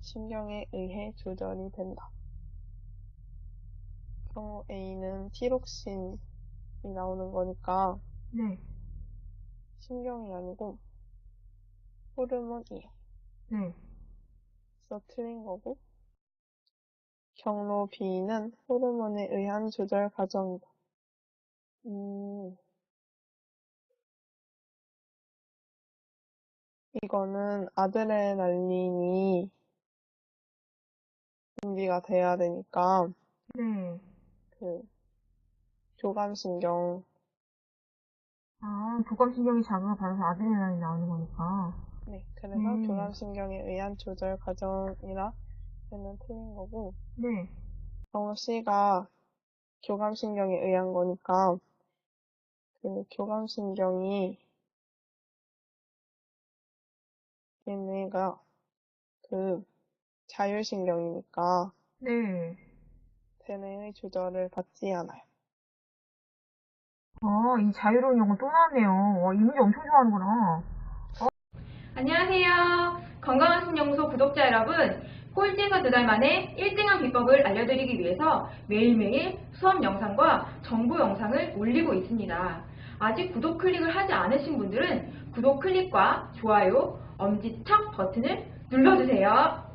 신경에 의해 조절이 된다. 경우 A는 티록신이 나오는 거니까 네. 신경이 아니고 호르몬이에요. 네. 그래서 틀린 거고 경로 B는 호르몬에 의한 조절 과정이다. 음, 이거는 아드레날린이 분비가 돼야 되니까 네. 그 교감신경 아, 교감신경이 자극을 받아서 아드레날린이 나오는 거니까. 네 그래서 음. 교감신경에 의한 조절 과정이라 얘는 틀린 거고 네. 경우 C가 교감신경에 의한 거니까 그 교감신경이 얘네가 그 자율신경이니까 네. 대뇌의 조절을 받지 않아요. 아, 이 자유로운 용어 또 나왔네요. 와, 이 문제 엄청 좋아하는구나. 안녕하세요. 건강한 신연구소 구독자 여러분. 꼴찌에서 두 달 만에 1등한 비법을 알려드리기 위해서 매일매일 수업 영상과 정보 영상을 올리고 있습니다. 아직 구독 클릭을 하지 않으신 분들은 구독 클릭과 좋아요, 엄지척 버튼을 눌러주세요.